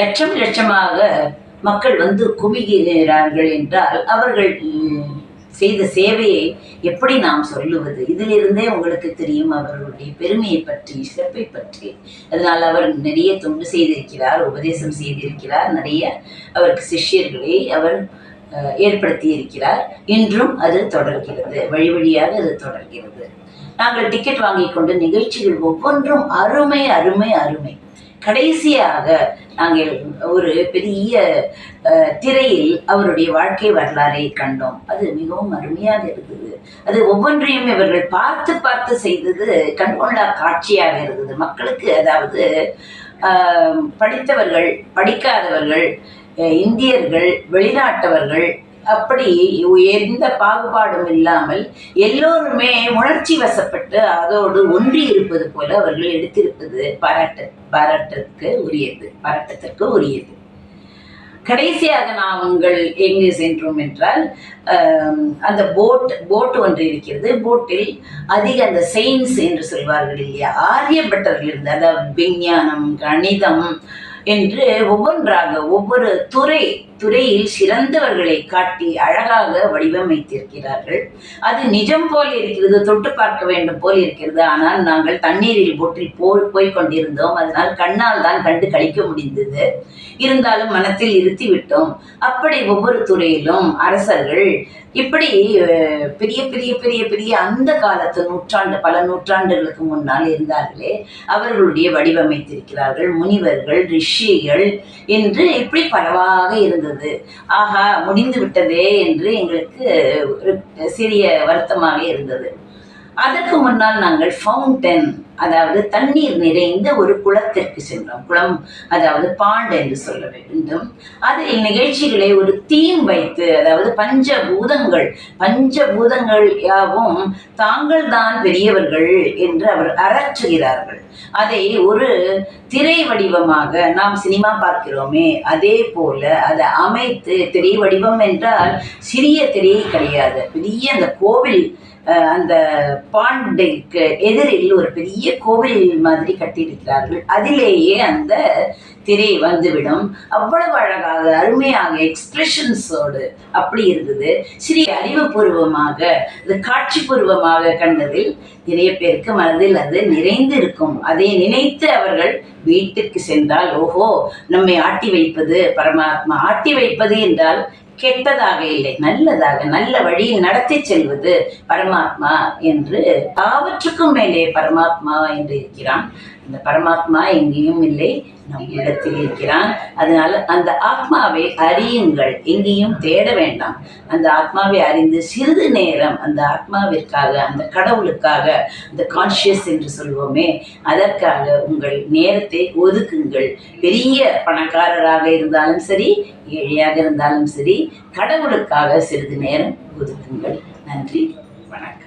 லட்சம் லட்சமாக மக்கள் வந்து குவிகிறார்கள் என்றால் அவர்கள் செய்த சேவையை எப்படி நாம் சொல்லுவது? இதிலிருந்தே உங்களுக்கு தெரியும் அவர்களுடைய பெருமையை பற்றி சிறப்பை பற்றி. அதனால் அவர் நிறைய தொண்டு செய்திருக்கிறார் உபதேசம் செய்திருக்கிறார் நிறைய அவருக்கு சிஷ்யர்களை அவர் ஏற்படுத்தி இருக்கிறார் இன்றும் அது தொடர்கிறது வழி வழியாக அது தொடர்கிறது. நாங்கள் டிக்கெட் வாங்கி கொண்டு நிகழ்ச்சிகள் ஒவ்வொன்றும் அருமை அருமை அருமை. கடைசியாக நாங்கள் ஒரு பெரிய திரையில் அவருடைய வாழ்க்கை வரலாறை கண்டோம். அது மிகவும் அருமையாக இருந்தது. அது ஒவ்வொன்றையும் இவர்கள் பார்த்து பார்த்து செய்தது கண்கொள்ளா காட்சியாக இருந்தது. மக்களுக்கு அதாவது படித்தவர்கள் படிக்காதவர்கள் இந்தியர்கள் வெளிநாட்டவர்கள் அப்படி எந்த பாகுபாடும் இல்லாமல் எல்லோருமே உணர்ச்சி வசப்பட்டு அதோடு ஒன்றி இருப்பது போல அவர்கள் எடுத்திருப்பது பாராட்ட பாராட்டத்துக்கு உரியது பாராட்டத்திற்கு உரியது. கடைசியாக நாம் உங்கள் எங்கு சென்றோம் என்றால் அந்த போட் போட் ஒன்று இருக்கிறது. போட்டில் அதிக அந்த சயின்ஸ் என்று சொல்வார்கள் இல்லையா? ஆரியப்பட்டர்கள் இருந்து அதாவது விஞ்ஞானம் கணிதம் என்று ஒவ்வொன்றாக ஒவ்வொரு துறை துறையில் சிறந்தவர்களை காட்டி அழகாக வடிவமைத்திருக்கிறார்கள். அது நிஜம் போல் இருக்கிறது தொட்டு பார்க்க வேண்டும் போல் இருக்கிறது. ஆனால் நாங்கள் தண்ணீரில் போட்டில் போ போய் கொண்டிருந்தோம். அதனால் கண்ணால் தான் கண்டு கழிக்க முடிந்தது. இருந்தாலும் மனத்தில் இருத்தி விட்டோம். அப்படி ஒவ்வொரு துறையிலும் அரசர்கள் இப்படி பெரிய பெரிய பெரிய பெரிய அந்த காலத்து நூற்றாண்டு பல நூற்றாண்டுகளுக்கு முன்னால் இருந்தார்களே அவர்களுடைய வடிவமைத்திருக்கிறார்கள். முனிவர்கள் ரிஷிகள் என்று இப்படி பலவாக இருந்தது. ஆஹா முடிந்து விட்டதே என்று எங்களுக்கு சிறிய வருத்தமாக இருந்தது. அதற்கு முன்னால் நாங்கள் ஃபவுண்டன் அதாவது தண்ணீர் நிறைந்த ஒரு குளத்திற்கு சென்றோம். குளம் அதாவது பாண்ட் என்று சொல்ல வேண்டும். அதில் நிகழ்ச்சிகளை ஒரு தீம் வைத்து அதாவது பஞ்சபூதங்கள் பஞ்சபூதங்கள் யாவும் தாங்கள் தான் பெரியவர்கள் என்று அவர் அரற்றுகிறார்கள் அதை ஒரு திரை வடிவமாக நாம் சினிமா பார்க்கிறோமே அதே போல அதை அமைத்து திரை வடிவம் என்றால் சிறிய திரை கிடையாது. பெரிய அந்த கோவில் அஹ், அந்த பாண்டைக்கு எதிரில் ஒரு பெரிய கோவில் மாதிரி கட்டியிருக்கிறார்கள். அதிலேயே அந்த திரை வந்துவிடும். அவ்வளவு அழகாக அருமையாக எக்ஸ்பிரஷன்ஸோடு அப்படி இருந்தது. சிறிய அறிவுபூர்வமாக அது காட்சிபூர்வமாக கண்டதில் நிறைய பேருக்கு மனதில் அது நிறைந்து இருக்கும். அதை நினைத்து அவர்கள் வீட்டுக்கு சென்றால் ஓஹோ நம்மை ஆட்டி வைப்பது பரமாத்மா. ஆட்டி வைப்பது என்றால் கெட்டதாக இல்லை. நல்லதாக நல்ல வழியில் நடத்தி செல்வது பரமாத்மா என்று ஆவற்றுக்கும் மேலே பரமாத்மா என்று இருக்கிறான். இந்த பரமாத்மா எங்கேயும் இல்லை நம் இடத்தில் இருக்கிறான். அதனால அந்த ஆத்மாவை அறியுங்கள் எங்கேயும் தேட வேண்டாம். அந்த ஆத்மாவை அறிந்து சிறிது நேரம் அந்த ஆத்மாவிற்காக அந்த கடவுளுக்காக அந்த கான்ஷியஸ் என்று சொல்வோமே அதற்காக உங்கள் நேரத்தை ஒதுக்குங்கள். பெரிய பணக்காரராக இருந்தாலும் சரி ஏழையாக இருந்தாலும் சரி கடவுளுக்காக சிறிது நேரம் ஒதுக்குங்கள். நன்றி வணக்கம்.